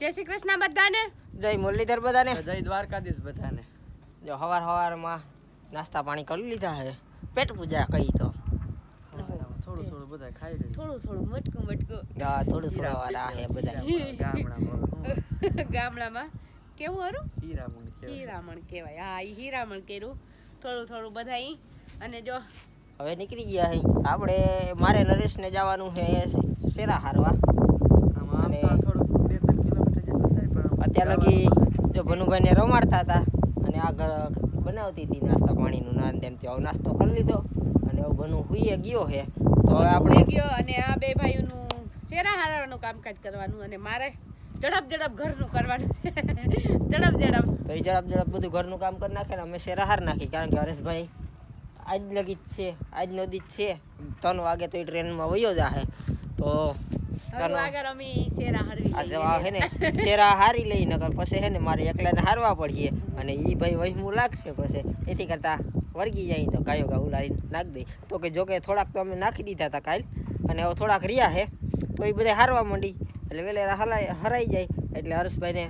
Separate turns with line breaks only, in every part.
જય શ્રી કૃષ્ણ બધાને.
જય મુરલીધર બધાને.
જય દ્વારકાધીશ બધાને.
જો હવાર હવારમાં નાસ્તા પાણી કરી લીધા છે. પેટ પૂજા કહી તો.
થોડું થોડું બધા ખાઈ
થોડું થોડું મટકું મટકું.
હા, થોડું બધા
ગામડામાં
ગામડામાં. કેવું હરું?
હીરામણ
હીરામણ કહેવાય. હા એ હીરામણ કર્યું. થોડું થોડું બધા અને જો
હવે નીકળી ગયા હઈ આપણે મારે નરેશને જવાનું છે શેરા હારવા
આમ તો થોડુંક બે ત્રણ કિલોમીટર જેટલું થાય પણ આમ
અત્યાર લગી જો ભનુભાઈને રમાડતા હતા અને આ બનાવતી હતી નાસ્તા પાણીનું નાન તેમ તે નાસ્તો કરી લીધો અને હવે ભનુ હુઈએ ગયો છે તો હવે
આપણે ગયો અને આ બે ભાઈઓનું શેરા હારવાનું કામકાજ કરવાનું અને મારે ઝડપ ઝડપ ઘરનું કરવાનું. ઝડપ ઝડપ.
તો એ ઝડપ ઝડપ બધું ઘરનું કામ કરી નાખે ને અમે શેરા હાર નાખી. કારણ કે હરેશભાઈ આજ લગી જ છે આજ નદી જ છે. ત્રણ વાગે તો એ ટ્રેનમાં વયો જાહે. તો.
આગળ અમે શેરા હરવી
આ. જવા હે ને શેરા હારી લઈ નકર પછી હે ને મારે એકલાને હારવા પડીએ અને ઈ ભાઈ વહીમું લાગશે પછી. એથી કરતા વર્ગી જાય તો ગાયો ગા ઉલારી નાખ દઈ તો કે જોકે થોડાક તો અમે નાખી દીધા હતા કાલ અને હવે થોડાક રહ્યા હે તો એ બધા હારવા માંડી. એટલે વેલેરા હલાય હરાઈ જાય. એટલે હર્ષભાઈને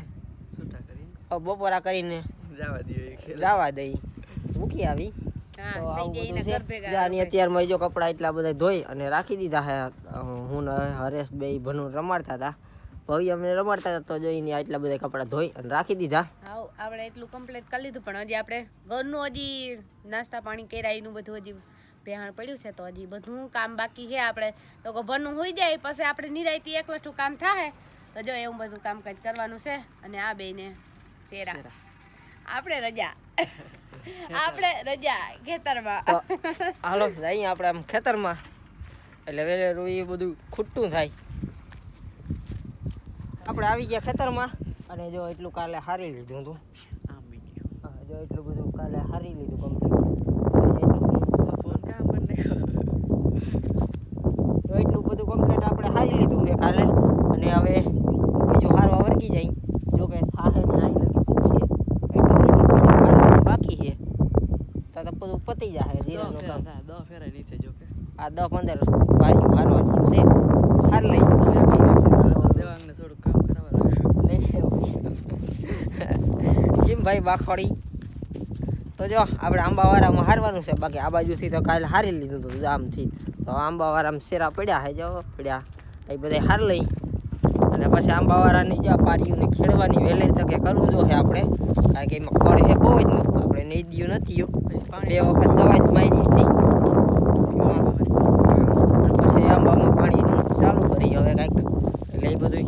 છૂટા કરીને.
બપોરા કરીને
જવા દઈએ
જવા દઈ. મૂકી આવી. તો આવું બધું છે.
ઘર ભેગા
જા, અને અત્યારમાં જો કપડા એટલા બધા ધોઈ અને રાખી દીધા હે. હું ને હરેશ બે ભનુ રમાડતા હતા. ભવ્ય અમને રમાડતા હતા તો જોઈને એટલા બધા કપડાં ધોઈ અને રાખી દીધા.
હા આપણે એટલું કમ્પ્લીટ કરી લીધું પણ હજી આપણે ઘરનું હજી નાસ્તા પાણી કર્યા એનું બધું હજી ભેહાણ પડ્યું છે તો હજી બધું કામ બાકી છે આપણે. તો કે ભરનું હોઈ જાય પછી આપણે નિરાયતી એકલઠું કામ થાય તો જો એવું બધું કામકાજ કરવાનું છે અને આ બેને શેરા. આપણે રજા. આપણે રજા ખેતરમાં.
હાલો જઈએ આપણે આમ ખેતરમાં. એટલે વેલેરું એ બધું ખૂટતું થાય. આપણે આવી ગયા ખેતરમાં અને જો એટલું કાલે હારી લીધું હતું. જો એટલું બધું કાલે હારી લીધું કમ્પ્લીટ.
ફોન કામ કરી નાખ્યો.
તો એટલું બધું કમ્પ્લીટ આપણે હારી લીધું છે કાલે. અને હવે બીજું હારવા વર્ગી જાય જો કે થાહે ને આઈ લગી પૂછીએ એટલું એટલું બીજું હારવાનું બાકી છે તો તો બધું પતી જાય
દહ
જીરાનું
ફેરા થાય, દહ ફેરા નીચે જો કે.
આ દસ પંદર વારીઓ હારવાની છે. હાર લઈ
દેવાંગને થોડુંક કામ કરાવવા.
કેમ ભાઈ બાખોડી તો જો આપણે આંબાવાળામાં હારવાનું છે. બાકી આ બાજુથી તો કાલે હારી લીધું હતું જામથી તો આંબાવાળામાં શેરા પડ્યા હે જો પડ્યા. એ બધા હાર લઈ. અને પછી આંબાવાળાની જે પારીઓને ખેડવાની વહેલી તકે કરવું જોઈએ આપણે. કારણ કે એમાં ખડ એ બહુ જ નહોતું આપણે નહીં દ્યું નથી બે વખત દવા જ મારી હતી. પછી આંબામાં પાણી ચાલુ કરી, હવે કાંઈક એટલે એ બધું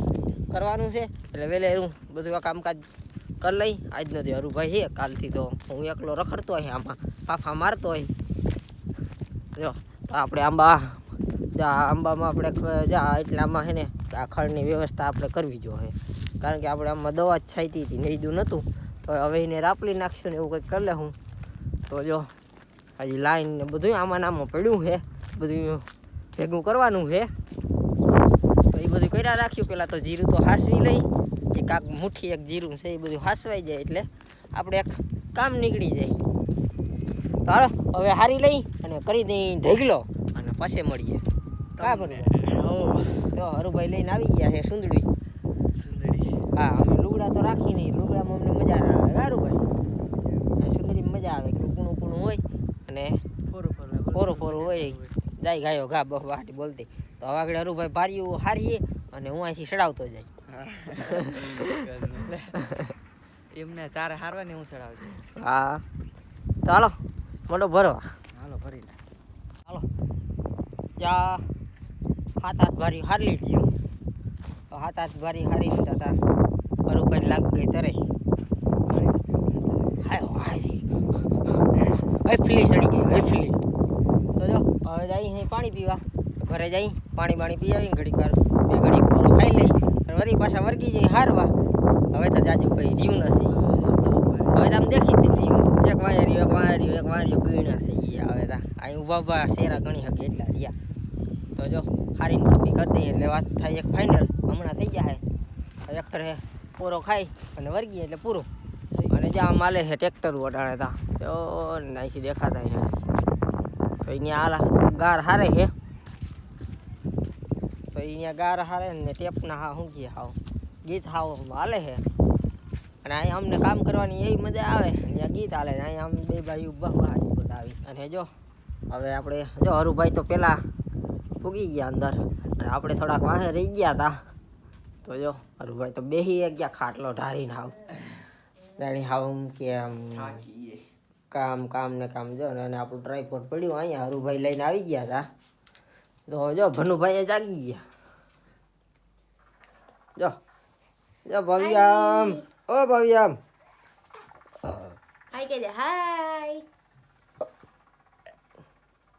કરવાનું છે. એટલે વહેલેરું બધું આ કામકાજ કરી લઈ. આજનો જે હરુભાઈ છે, કાલથી તો હું એકલો રખડતો હોય, આમાં ફાફા મારતો હોય. જો આપણે આંબા જા આંબામાં આપણે જા, એટલામાં છે ને આ ખળની વ્યવસ્થા આપણે કરવી જોઈએ. કારણ કે આપણે આમાં દવા જ છાંટી હતી નહીં નહોતું. તો હવે એને રાપલી નાખશું ને એવું કંઈક કરી લે હું તો જો હજી લાઈન ને બધું આમાં નામાં પડ્યું છે. બધું ભેગું કરવાનું છે. તો એ બધું કર્યા રાખ્યું. પહેલાં તો જીરું તો હાસવી લઈ. એ કાંક મુઠ્ઠી એક જીરું છે, એ બધું હાસવાઈ જાય એટલે આપણે એક કામ નીકળી જાય. તો હવે હારી લઈ અને કરી દઈ ઢગલો. અને પછી મળીએ. બરોબર તો હરુભાઈ લઈને આવી ગયા છે સુંદડી.
સુંદરી.
હા અમે લુગડા તો રાખી નહીં લુગડામાં અમને મજા ના આવે ગારુભાઈ સુંદડીમાં મજા આવે કૂણું કૂણું હોય અને
ફોરું ફોરું આવે.
ફોરું ફોરું હોય. જાય ગાયો ગા બહુ વાટી બોલતી. તો હવે આગળ હરુભાઈ પાર્યું હારીએ અને હું અહીંથી ચડાવતો જાય.
એમને તારે હારવાની હું ચડાવજો
હા. ચાલો મોટો ભરવા.
હાલો ભરી ચાલો
હાલો. જા. સાત આઠ ભારી હારી લીધી સાત આઠ ભારી હારી લીધા હતા હરુભાઈ લાગ ગઈ તરે. હૈફલી ચડી ગઈ, હૈફલી. તો જો, હવે જઈ અહીં પાણી પીવા. ઘરે જઈ પાણી બાણી પી આવીને ઘડીક વાર. બે ઘડી પૂરું ખાઈ લઈ અને વળી પાછા વર્ગી જઈ હારવા. હવે તો જાજુ કંઈ રહ્યું નથી. હવે તો આમ દેખી જ રહ્યું. એક વાયર્યું, એક વાંચ્યું એક વાયર્યું ગીણા થઈ ગયા હવે તો. અહીં ઊભા ઊભા શેરા ગણી શકે એટલા રહ્યા. તો જો, હારીને કપી કરી દઈએ એટલે વાત થાય એક ફાઇનલ હમણાં થઈ જાય ટ્રેક્ટર હે, પૂરો ખાઈ અને વર્ગીએ એટલે પૂરું. અને જ્યાં માલે છે ટ્રેક્ટર વટાણે તા. તો નાઈથી દેખાતા છે તો અહીંયા આલા ગાર હારે છે તો અહીંયા ગાર હારે ને ટેપના હા શું કહે હાવ. ગીત હાવ હાલે છે અને અહીંયા અમને કામ કરવાની એવી મજા આવે. અહીંયા ગીત હાલે ને અહીંયા આમ બે ભાઈ બહારી આવી અને જો, હવે આપણે, જો હરુભાઈ તો પેલા ફૂગી ગયા અંદર. અને આપણે થોડાક વાહે રહી ગયા હતા તો જો હરુભાઈ તો બેહી ગયા ખાટલો ઢારીને હાવ. જાણી હાવ કે આમ કામ કામ ને કામ જો ને અને આપણું ટ્રાયપોડ પડ્યું અહીંયા હરુભાઈ લઈને આવી ગયા હતા તો જો ભનુભાઈ જાગી ગયા. જો જો ભવ્યામ. ઓ ભવ્યામ.
હાય કે દે હાય.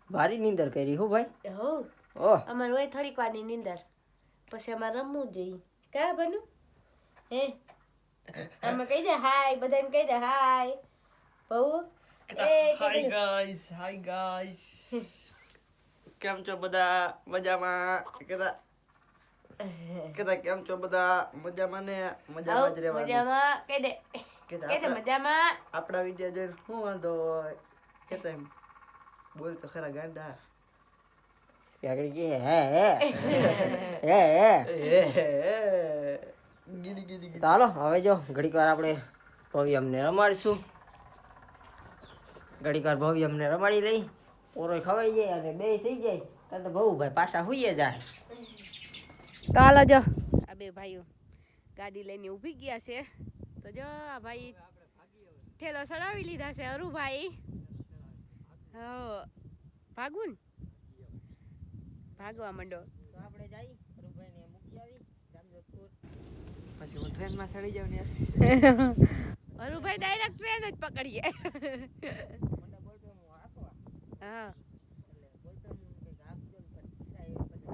ભારી નીંદર કરી હું ભાઈ.
હો.
ઓહ
અમારે હોય થોડીક વારની નીંદર પછી અમારે રમવું જોઈએ કા બનુ હે આમાં કહી દે હાય બધાને કહી દે હાય બહુ
હાય ગાઈસ હાય ગાઈસ કેમ છો બધા મજામાં કદા કદા કેમ છો બધા મજામાં ને મજામાં જ રહેવાનું
મજામાં કહી દે કહી દે મજામાં
આપણા વીડિયો જોઈને શું વાંધો હોય કે એમ બોલ તો ખરા ગાંડા
કે હે હે. હાલો હવે જો ઘડીક વાર આપણે ભવ્યમને રમાડીશું. ઘડીક વાર ભવ્યમને રમાડી લઈ પોરો ખવાઈ જાય અને બે થઈ જાય ત્યાં તો બહુ ભાઈ પાછા હુઈએ જાય.
તો જો આ બે ભાઈઓ ગાડી લઈને ઊભી ગયા છે. તો જો આ ભાઈ ઠેલો ચડાવી લીધા છે અરુભાઈ. હો ભાગવું ને ભાગવા માંડો.
તો આપણે જઈ રૂભાઈને મૂકી આવી જામજોધપુર.
પછી હું ટ્રેનમાં ચડી જાઉં ને
અરુભાઈ ડાયરેક્ટ ટ્રેન જ પકડીએ.
હું. એટલે બોલતો હું કે હાંકજો ને પછી ઈચ્છા એ પછી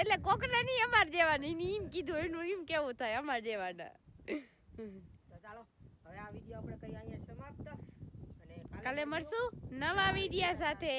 એટલે કોકના નહીં અમાર જેવાની. એની એમ કીધું એનું એમ કેવું થાય અમાર જેવાના.
તો ચાલો હવે આ વીડિયો આપણે કરી અહીંયા
કાલે મળશું નવા વિડિયા સાથે.